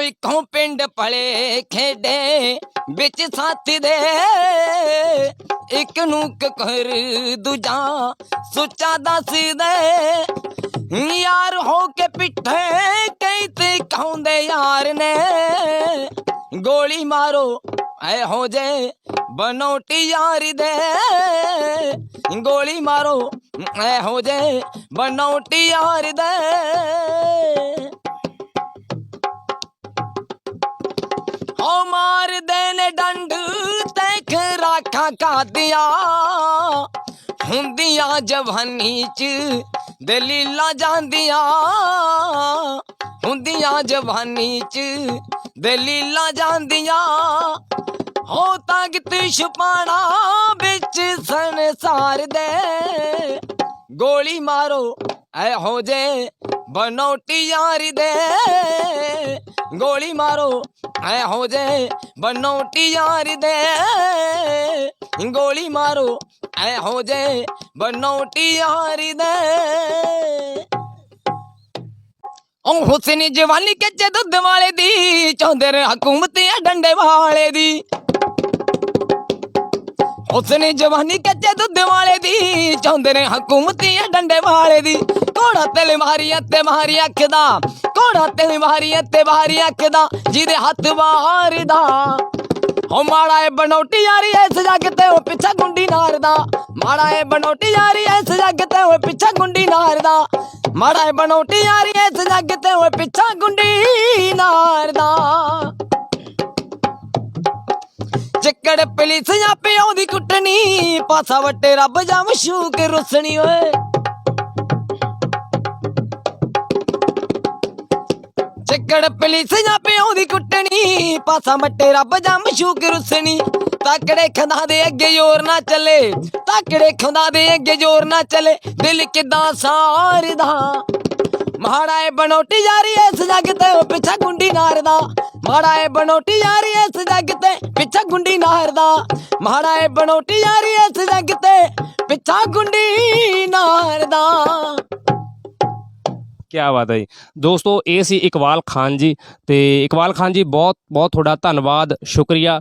ਉਹ ਪਿੰਡ ਪਲੇ ਖੇਡੇ, ਵਿੱਚ ਸਾਥ ਦੇ। ਇੱਕ ਨੂੰ ਕਕਰ ਦੂਜਾ ਸੁੱਚਾ ਦੱਸਦੇ ਯਾਰ ਹੋ ਕੇ ਪਿੱਠੇ ਕਈ ਤੇ ਖਾਉਂਦੇ ਯਾਰ ਨੇ। ਗੋਲੀ ਮਾਰੋ ਐ ਹੋ ਜੇ ਬਨੋਟੀ ਯਾਰ ਦੇ। ਗੋਲੀ ਮਾਰੋ ਐ ਹੋ ਜੇ ਬਨੋਟੀ ਯਾਰ ਦੇ। ਡੰਡ ਤੇ ਖਰਾਖਾਂ ਕਾਦੀਆਂ ਹੁੰਦੀਆਂ ਜਵਾਨੀ ਚ ਦਲੀਲਾਂ ਜਾਂਦੀਆਂ। ਹੁੰਦੀਆਂ ਜਵਾਨੀ ਚ ਦਲੀਲਾਂ ਜਾਂਦੀਆਂ। ਹੋ ਤਾਂ ਤਾਕਤ ਛੁਪਾਣਾ ਵਿੱਚ ਸੰਸਾਰ ਦੇ। ਗੋਲੀ ਮਾਰੋ ਐ ਹੋ ਜੇ ਬਨੋਟੀ ਯਾਰੀ ਦੇ ਗੋਲੀ ਮਾਰੋ। ਐ ਹੋ ਜੇ ਬਨੋਟੀ ਯਾਰੀ ਦੇ। ਗੋਲੀ ਮਾਰੋ। ਐ ਹੋ ਜੇ ਬਨੋਟੀ ਯਾਰੀ ਦੇ। ਉਹ ਹੁਸਨ ਜਵਾਨੀ ਕੱਚੇ ਦੁੱਧ ਵਾਲੇ ਦੀ ਚਾਹੁੰਦੇ ਨੇ ਹਕੂਮਤ ਐ ਡੰਡੇ ਵਾਲੇ ਦੀ। ਹੁਸਨ ਜਵਾਨੀ ਕੱਚੇ ਦੁੱਧ ਵਾਲੇ ਦੀ ਚਾਹੁੰਦੇ ਨੇ ਹਕੂਮਤ ਆ ਡੰਡੇ ਵਾਲੇ ਦੀ। ਕੋੜਾ ਤੇਲ ਮਾਰੀ ਤੇ ਮਾਰੀ ਅੱਖ ਦਾ। ਕੋੜਾ ਤੇਲ ਮਾਰੀ ਤੇ ਮਾਰੀ ਅੱਖ ਜਿਹਦੇ ਹੱਥ ਵਾਰਦਾ। ਹੋ ਮਾੜਾ ਏ ਬਨੋਟੀ ਯਾਰੀ ਐਸ ਜੱਗ ਤੇ ਉਹ ਪਿੱਛਾ ਗੁੰਡੀ ਨਾਰਦਾ। ਮਾੜਾ ਏ ਬਣੋਟੀ ਯਾਰੀ ਐਸ ਜੱਗ ਤੇ ਉਹ ਪਿੱਛਾ ਗੁੰਡੀ ਨਾਰਦਾ। ਮਾੜਾ ਏ ਬਨੋਟੀ ਯਾਰੀ ਐਸ ਜੱਗ ਤੇ ਉਹ ਪਿੱਛਾ ਗੁੰਡੀ ਨਾਰਦਾ। ਚੱਕੜ ਪੁਲਿਸ ਜਾਂ ਪਿਓ ਦੀ ਕੁੱਟਣੀ। ਪਾਸਾ ਵੱਟੇ ਰੱਬ ਜਾਂ ਮਸ਼ੂਕ ਰੁਸਣੀ ਓਏ। ਚੱਕੜ ਪੁਲਿਸ ਜਾਂ ਪਿਓ ਦੀ ਕੁੱਟਣੀ, ਪਾਸਾ ਮੱਟੇ ਰੱਬ ਜਾਂ ਮਸ਼ੂਕ ਰੁਸਣੀ। ਤਾਕੜੇ ਖੰਦਾ ਦੇ ਅੱਗੇ ਜ਼ੋਰ ਨਾ ਚੱਲੇ, ਤਾਕੜੇ ਖੰਦਾ ਦੇ ਅੱਗੇ ਜ਼ੋਰ ਨਾ ਚੱਲੇ, ਦਿਲ ਕਿਦਾਂ ਸਾਰਦਾ। ਮਾੜਾ ਏ ਬਨੋਟੀ ਯਾਰੀ ਇਸ ਜੱਗ ਤੇ, ਉਹ ਪਿੱਛਾ ਗੁੰਡੀ ਨਾਰਦਾ। ਮਾੜਾ ਏ ਬਣੋਟੀ ਯਾਰੀ ਇਸ ਜੱਗ ਤੇ, ਪਿੱਛਾ ਗੁੰਡੀ ਨਾਰਦਾ। ਮਾੜਾ ਏ ਬਨੋਟੀ ਯਾਰੀ ਇਸ ਜੱਗ ਤੇ, ਪਿੱਛਾ ਗੁੰਡੀ ਨਾਰਦਾ। ਕੀ ਬਾਤ ਹੈ ਜੀ। ਦੋਸਤੋ, ਇਹ ਸੀ ਇਕਬਾਲ ਖਾਨ ਜੀ ਤੇ ਇਕਬਾਲ ਖਾਨ ਜੀ, ਬਹੁਤ ਬਹੁਤ ਤੁਹਾਡਾ ਧੰਨਵਾਦ, ਸ਼ੁਕਰੀਆ।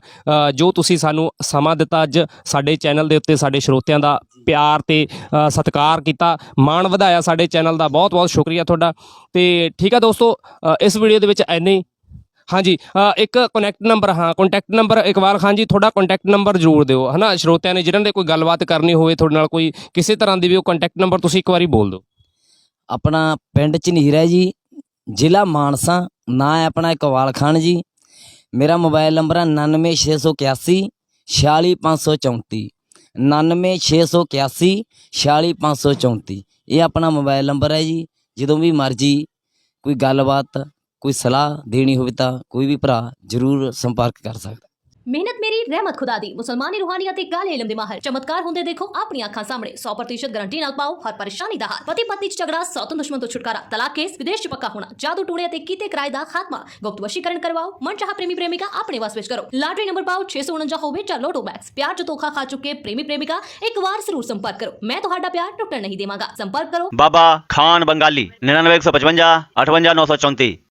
ਜੋ ਤੁਸੀਂ ਸਾਨੂੰ ਸਮਾਂ ਦਿੱਤਾ ਅੱਜ ਸਾਡੇ ਚੈਨਲ ਦੇ ਉੱਤੇ, ਸਾਡੇ ਸਰੋਤਿਆਂ ਦਾ ਪਿਆਰ ਤੇ ਸਤਿਕਾਰ ਕੀਤਾ, ਮਾਣ ਵਧਾਇਆ ਸਾਡੇ ਚੈਨਲ ਦਾ, ਬਹੁਤ ਬਹੁਤ ਸ਼ੁਕਰੀਆ ਤੁਹਾਡਾ। ਤੇ ਠੀਕ ਆ ਦੋਸਤੋ ਇਸ ਵੀਡੀਓ ਦੇ ਵਿੱਚ ਐਨੇ ਹਾਂਜੀ ਇੱਕ ਕਨੈਕਟ ਨੰਬਰ ਹਾਂ ਕੰਟੈਕਟ ਨੰਬਰ ਇਕਬਾਲ ਖਾਨ ਜੀ, ਤੁਹਾਡਾ ਕੰਟੈਕਟ ਨੰਬਰ ਜ਼ਰੂਰ ਦਿਓ, ਹਨਾ? ਸਰੋਤਿਆਂ ਨੇ ਜਿਹਨਾਂ ਦੇ ਕੋਈ ਗੱਲਬਾਤ ਕਰਨੀ ਹੋਵੇ, ਤੁਹਾਡੇ ਨਾਲ ਕੋਈ ਕਿਸੇ ਤਰ੍ਹਾਂ ਦੀ ਵੀ ਉਹ ਕੰਟੈਕਟ ਨੰਬਰ ਤੁਸੀਂ ਇੱਕ ਵਾਰੀ ਬੋਲ ਦਿਓ। ਆਪਣਾ ਪਿੰਡ ਝਨੀਰ ਹੈ ਜੀ, ਜ਼ਿਲ੍ਹਾ ਮਾਨਸਾ, ਨਾਂ ਹੈ ਆਪਣਾ ਇਕਬਾਲ ਖਾਨ ਜੀ। ਮੇਰਾ ਮੋਬਾਈਲ ਨੰਬਰ ਹੈ 99681 46534 99681 46534 ਇਹ ਆਪਣਾ ਮੋਬਾਈਲ ਨੰਬਰ ਹੈ ਜੀ, ਜਦੋਂ ਵੀ ਮਰਜ਼ੀ ਕੋਈ ਗੱਲਬਾਤ, ਕੋਈ ਸਲਾਹ ਦੇਣੀ ਹੋਵੇ ਤਾਂ ਕੋਈ ਵੀ ਭਰਾ ਜ਼ਰੂਰ ਸੰਪਰਕ ਕਰ ਸਕਦਾ। ਮਿਹਨਤ ਮੇਰੀ, ਰਹਿਮਤ ਖੁਦਾ ਦੀ। ਮੁਸਲਮਾਨੀ ਰੂਹਾਨੀਅਤ ਤੇ ਗਾਲੇ ਇਲਮ ਦੇ ਮਾਹਰ। ਚਮਤਕਾਰ ਹੁੰਦੇ ਦੇਖੋ ਆਪਣੀ ਅੱਖਾਂ ਸਾਹਮਣੇ। 100% ਗਾਰੰਟੀ ਨਾਲ ਪਾਓ, ਹਰ ਪਰੇਸ਼ਾਨੀ ਦਾ ਹੱਲ ਪਤੀ ਪਤਨੀ ਚ ਝਗੜਾ ਸੌਤਨ ਦੁਸ਼ਮਣ ਤੋਂ ਛੁਟਕਾਰਾ। ਤਲਾਕ ਕੇਸ, ਵਿਦੇਸ਼ ਚ ਪੱਕਾ ਹੋਣਾ। ਜਾਦੂ ਟੂਣੇ ਅਤੇ ਕੀਤੇ ਕਿਰਾਏ ਦਾ ਖਾਤਮਾ। ਗੁਪਤ ਵਸ਼ੀਕਰਨ ਕਰਵਾਓ। ਮਨਚਾਹਾ ਪ੍ਰੇਮੀ ਪ੍ਰੇਮਿਕਾ ਆਪਣੇ ਵਾਸ ਵਿੱਚ ਕਰੋ। ਲਾਟਰੀ ਨੰਬਰ ਪਾਓ 649 ਹੋਵੇ ਚਾਰ ਲੋਟੋ ਬੈਕਸ ਪਿਆਰ ਚ ਧੋਖਾ ਖਾ ਚੁੱਕੇ ਪ੍ਰੇਮੀ ਪ੍ਰੇਮਿਕਾ, ਇੱਕ ਵਾਰ ਜ਼ਰੂਰ ਸੰਪਰਕ ਕਰੋ। ਮੈਂ ਤੁਹਾਡਾ ਪਿਆਰ ਟੁੱਟਣ ਨਹੀਂ ਦੇਵਾਂਗਾ। ਸੰਪਰਕ ਕਰੋ। ਬਾਬਾ ਖਾਨ ਬੰਗਾਲੀ 991555 58934